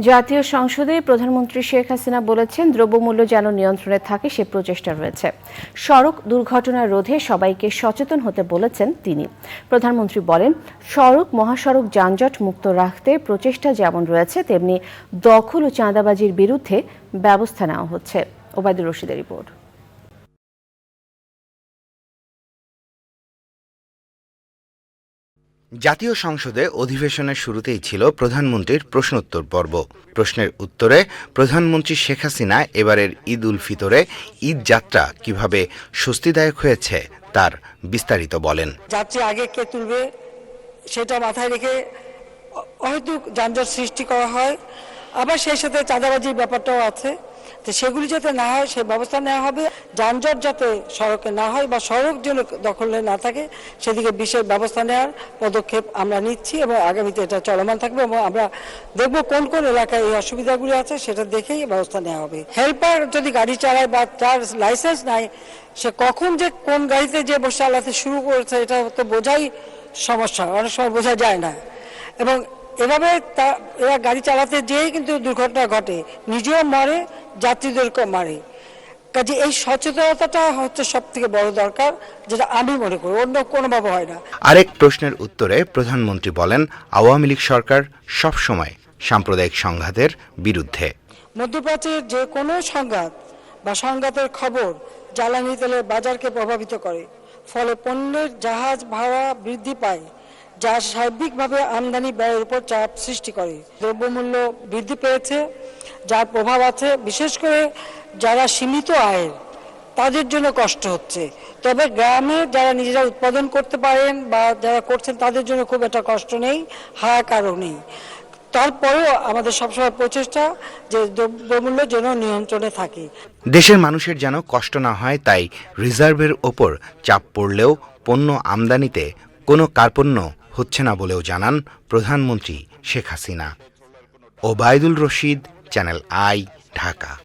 জাতীয় সংসদে প্রধানমন্ত্রী শেখ হাসিনা বলেছেন, দ্রব্যমূল্য যেন নিয়ন্ত্রণে থাকে, সে প্রচেষ্টা রয়েছে। সড়ক দুর্ঘটনা রোধে সবাইকে সচেতন হতে বলেছেন তিনি। প্রধানমন্ত্রী বলেন, সড়ক, মহাসড়ক যানজট মুক্ত রাখতে প্রচেষ্টা যেমন রয়েছে, তেমনি দখল ও চাঁদাবাজির বিরুদ্ধে ব্যবস্থা নেওয়া হচ্ছে। ওবায়দুর রশিদের রিপোর্ট। জাতীয় সংসদে অধিবেশনের শুরুতেই ছিল প্রধানমন্ত্রীর প্রশ্নোত্তর পর্ব। প্রশ্নের উত্তরে প্রধানমন্ত্রী শেখ হাসিনা এবারের ঈদ উল ফিতরে ঈদ যাত্রা কীভাবে স্বস্তিদায়ক হয়েছে তার বিস্তারিত বলেন। যাত্রী আগে কে তুলবে সেটা মাথায় রেখে হয়তো যানজট সৃষ্টি করা হয়। আবার সেই সাথে চাঁদাবাজির ব্যাপারটাও আছে। তো সেগুলি যাতে না হয় সেই ব্যবস্থা নেওয়া হবে। যানজট যাতে সড়কে না হয় বা সড়ক যেন দখলে না থাকে, সেদিকে বিশেষ ব্যবস্থা নেওয়ার পদক্ষেপ আমরা নিচ্ছি এবং আগামীতে এটা চলমান থাকবে এবং আমরা দেখব কোন কোন এলাকায় এই অসুবিধাগুলি আছে, সেটা দেখেই ব্যবস্থা নেওয়া হবে। হেল্পার যদি গাড়ি চালায় বা তার লাইসেন্স নাই, সে কখন যে কোন গাড়িতে যে বসে চালাতে শুরু করেছে, এটা তো বোঝাই সমস্যা, অনেক সময় বোঝা যায় না। এবং এভাবে তা, এরা গাড়ি চালাতে যেয়েই কিন্তু দুর্ঘটনা ঘটে। নিজেও মরে যাত্রীদেরকেও মারে। কাজে এই সচেতনতাটা হচ্ছে সব থেকে বড় দরকার যেটা আমি মনে করি অন্য কোনোভাবে হয় না। আরেক প্রশ্নের উত্তরে প্রধানমন্ত্রী বলেন আওয়ামী লীগ সরকার সবসময় সাম্প্রদায়িক সংঘাতের বিরুদ্ধে। মধ্যপ্রাচ্যের যে কোনো সংঘাত বা সংঘাতের খবর জ্বালানি তেলের বাজারকে প্রভাবিত করে ফলে পণ্যের জাহাজ ভাড়া বৃদ্ধি পায়। যা সার্বিকভাবে আমদানি ব্যয়ের উপর চাপ সৃষ্টি করে। দ্রব্যমূল্য বৃদ্ধি পেয়েছে, যার প্রভাব আছে, বিশেষ করে যারা সীমিত আয়ের, তাদের জন্য কষ্ট হচ্ছে। তবে গ্রামে যারা নিজেরা উৎপাদন করতে পারেন বা যারা করছেন, তাদের জন্য খুব একটা কষ্ট নেই হাহাকারও নেই। তারপরেও আমাদের সবসময় প্রচেষ্টা যে দ্রব্যমূল্য যেন নিয়ন্ত্রণে থাকে। দেশের মানুষের যেন কষ্ট না হয়, তাই রিজার্ভের ওপর চাপ পড়লেও পণ্য আমদানিতে কোনো কার্পণ্য হচ্ছে না বলেও জানান প্রধানমন্ত্রী Sheikh Hasina. Obaidul Rashid channel I Dhaka.